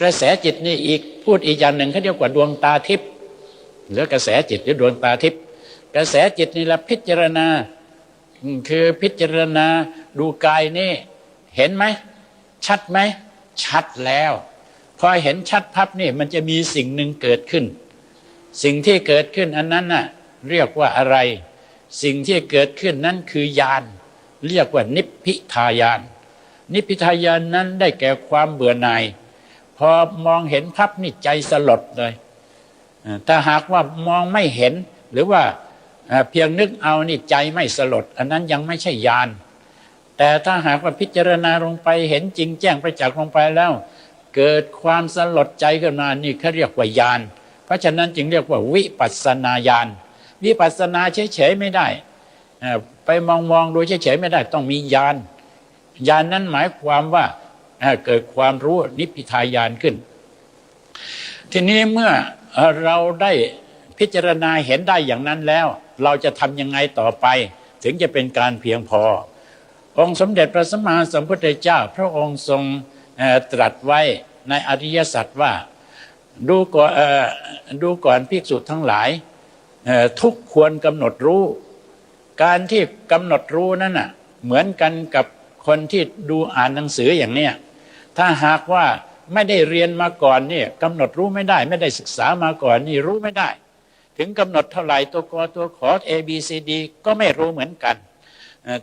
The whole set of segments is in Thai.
กระแสจิตนี่อีกพูดอีกอย่างหนึ่งเขาเรียกว่าดวงตาทิพย์หรือกระแสจิตหรือดวงตาทิพย์กระแสจิตนี่ละพิจารณา คือพิจารณาดูกายนี่ เห็นไหมชัดไหมชัดแล้ว พอเห็นชัดพับนี่มันจะมีสิ่งหนึ่งเกิดขึ้น สิ่งที่เกิดขึ้นอันนั้นน่ะเรียกว่าอะไร สิ่งที่เกิดขึ้นนั้นคือยานเรียกว่านิพพิทายาน นิพพิทายานนั้นได้แก่ความเบื่อหน่าย พอมองเห็นพับนี่ใจสลดเลยเอ่อถ้าหากว่ามองไม่เห็นหรือว่าเพียงนึกเอานี่ใจไม่สลด อันนั้นยังไม่ใช่ญาณแต่ถ้าหากว่าพิจารณาลงไปเห็นจริงแจ้งประจักษ์ลงไปแล้ว เกิดความสลดใจขึ้นมานี่เขาเรียกว่าญาณเพราะฉะนั้นจึงเรียกว่าวิปัสนาญาณวิปัสนาเฉยๆไม่ได้ไปมองมองๆดูเฉยๆไม่ได้ต้องมีญาณญาณนนั้นหมายความว่า เเกิดความรู้นิพพิทายานขึ้น ทีนี้เมื่อเราได้พิจารณาเห็นได้อย่างนั้นแล้ว เราจะทำยังไงต่อไป ถึงจะเป็นการเพียงพอ องค์สมเด็จพระสัมมาสัมพุทธเจ้า พระองค์ทรงตรัสไว้ในอริยสัจว่าดูก่อนดูก่อนภิกษุทั้งหลาย ทุกควรกำหนดรู้ การที่กำหนดรู้นั่นน่ะเหมือนกันกับ คนที่ดูอ่านหนังสืออย่างเนี้ยถ้าหากว่าไม่ได้เรียนมาก่อนเนี่ยกำหนดรู้ไม่ได้ ไม่ได้ศึกษามาก่อนนี่รู้ไม่ได้ ถึงกำหนดเท่าไหร่ตัวกอตัวขอ A B C D ก็ไม่รู้เหมือนกัน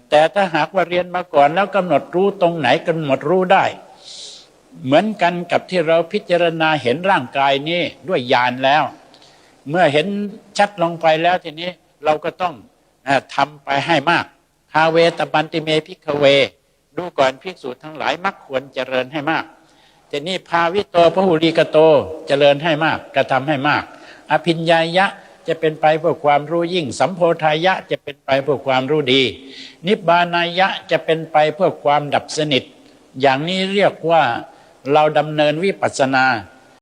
แต่ถ้าหากว่าเรียนมาก่อนแล้วกำหนดรู้ตรงไหนกำหนดรู้ได้ เหมือนกันกับที่เราพิจารณาเห็นร่างกายนี้ด้วยญาณแล้ว เมื่อเห็นชัดลงไปแล้วทีนี้เราก็ต้องอทำไปให้มากฮาเวตบันติเมพิกเว ดูก่อนภิกษุทั้งหลายมักควรเจริญให้มากแต่นี้พาวิโตพระหุลีกโตเจริญให้มาก กระทำให้มาก อภิญญายะจะเป็นไปเพื่อความรู้ยิ่ง สัมโพธายะจะเป็นไปเพื่อความรู้ดี นิบบานายะจะเป็นไปเพื่อความดับสนิท อย่างนี้เรียกว่าเราดำเนินวิปัสสนา